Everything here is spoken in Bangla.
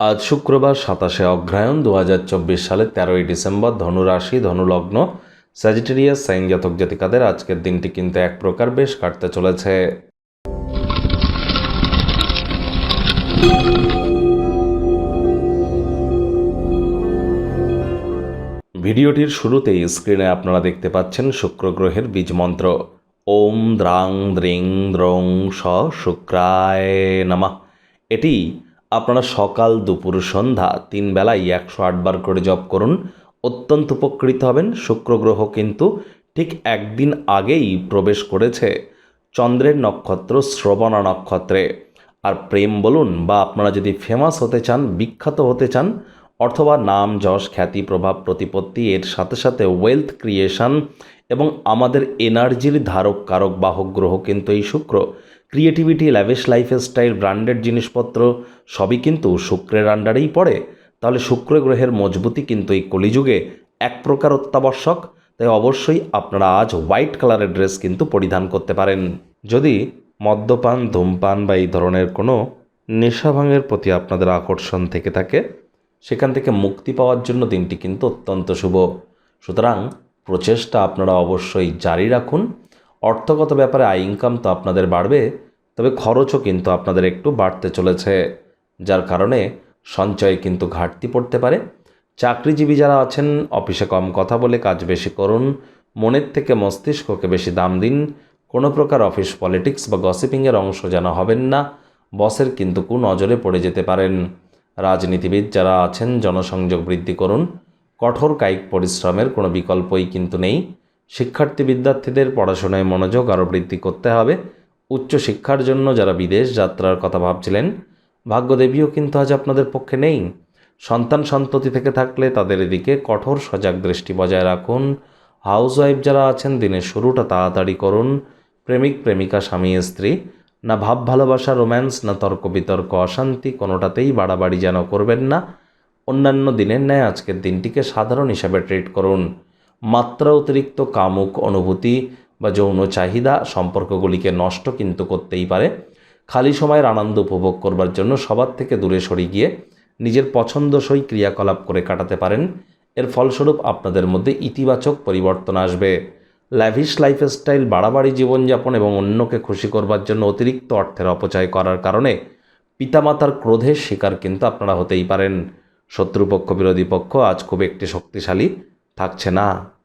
আজ শুক্রবার সাতাশে অগ্রহায়ণ দু হাজার চব্বিশ সালের তেরোই ডিসেম্বর ধনুরাশি, ধনুলগ্ন স্যাজিটেরিয়াস সাইন জাতক জাতিকাদের আজকের দিনটি কিন্তু এক প্রকার বেশ কাটতে চলেছে। ভিডিওটির শুরুতেই স্ক্রিনে আপনারা দেখতে পাচ্ছেন শুক্র গ্রহের বীজ মন্ত্র। ওম দ্রাং দ্রিং দ্রং স শুক্রায় নামা। এটি আপনারা সকাল, দুপুর, সন্ধ্যা তিন বেলায় একশো আটবার করে জপ করুন। অত্যন্ত উপকৃত হবেন। শুক্র গ্রহ কিন্তু ঠিক একদিন আগেই প্রবেশ করেছে চন্দ্রের নক্ষত্র, শ্রবণা নক্ষত্রে। আর প্রেম বলুন বা আপনারা যদি ফেমাস হতে চান, বিখ্যাত হতে চান, অথবা নাম, যশ, খ্যাতি, প্রভাব, প্রতিপত্তি, এর সাথে সাথে ওয়েলথ ক্রিয়েশন এবং আমাদের এনার্জির ধারক, কারক, বাহক গ্রহ কিন্তু এই শুক্র। ক্রিয়েটিভিটি ল্যাভিশ লাইফস্টাইল ব্র্যান্ডেড জিনিসপত্র, সবই কিন্তু শুক্রের আন্ডারেই পড়ে। তাহলে শুক্র গ্রহের মজবুতি কিন্তু এই কলিযুগে এক প্রকার অত্যাবশ্যক। তাই অবশ্যই আপনারা আজ হোয়াইট কালারের ড্রেস কিন্তু পরিধান করতে পারেন। যদি মদ্যপান, ধূমপান বা এই ধরনের কোনো নেশাভাঙের প্রতি আপনাদের আকর্ষণ থেকে থাকে, সেখান থেকে মুক্তি পাওয়ার জন্য দিনটি কিন্তু অত্যন্ত শুভ। সুতরাং প্রচেষ্টা আপনারা অবশ্যই জারি রাখুন। অর্থগত ব্যাপারে আয় ইনকাম তো আপনাদের বাড়বে। তবে খরচও কিন্তু আপনাদের একটু বাড়তে চলেছে, যার কারণে সঞ্চয়ে কিন্তু ঘাটতি পড়তে পারে। চাকরিজীবী যারা আছেন, অফিসে কম কথা বলে কাজ বেশি করুন, মনের থেকে মস্তিষ্ককে বেশি দাম দিন, কোনো প্রকার অফিস পলিটিক্স বা গসিপিংয়ের অংশ যেন হবেন না, বসের কিন্তু কু নজরে পড়ে যেতে পারেন। রাজনীতিবিদ যারা আছেন, জনসংযোগ বৃদ্ধি করুন, কঠোর কায়িক পরিশ্রমের কোনো বিকল্পই কিন্তু নেই। শিক্ষার্থী বিদ্যার্থীদের পড়াশোনায় মনোযোগ আরও বৃদ্ধি করতে হবে উচ্চশিক্ষার জন্য যারা বিদেশ যাত্রার কথা ভাবছিলেন, ভাগ্যদেবীও কিন্তু আজ আপনাদের পক্ষে নেই। সন্তান সন্ততি থেকে থাকলে তাদের এদিকে কঠোর সজাগ দৃষ্টি বজায় রাখুন। হাউসওয়াইফ যারা আছেন, দিনের শুরুটা তাড়াতাড়ি করুন। প্রেমিক, প্রেমিকা, স্বামী, স্ত্রী, না ভাব, ভালোবাসা, রোম্যান্স, না তর্ক, বিতর্ক, অশান্তি, কোনোটাতেই বাড়াবাড়ি যেন করবেন না। অন্যান্য দিনের ন্যায় আজকের দিনটিকে সাধারণ হিসাবে ট্রিট করুন। মাত্রা অতিরিক্ত কামুক অনুভূতি বা যৌন চাহিদা সম্পর্কগুলিকে নষ্ট কিন্তু করতেই পারে। খালি সময়ের আনন্দ উপভোগ করবার জন্য সবার থেকে দূরে সরে গিয়ে নিজের পছন্দসই ক্রিয়াকলাপ করে কাটাতে পারেন। এর ফলস্বরূপ আপনাদের মধ্যে ইতিবাচক পরিবর্তন আসবে। ল্যাভিশ লাইফস্টাইল বাড়াবাড়ি জীবনযাপন এবং অন্যকে খুশি করবার জন্য অতিরিক্ত অর্থের অপচয় করার কারণে পিতামাতার ক্রোধের শিকার কিন্তু আপনারা হতেই পারেন। শত্রুপক্ষ, বিরোধী পক্ষ আজ খুব একটি শক্তিশালী থাকছে না।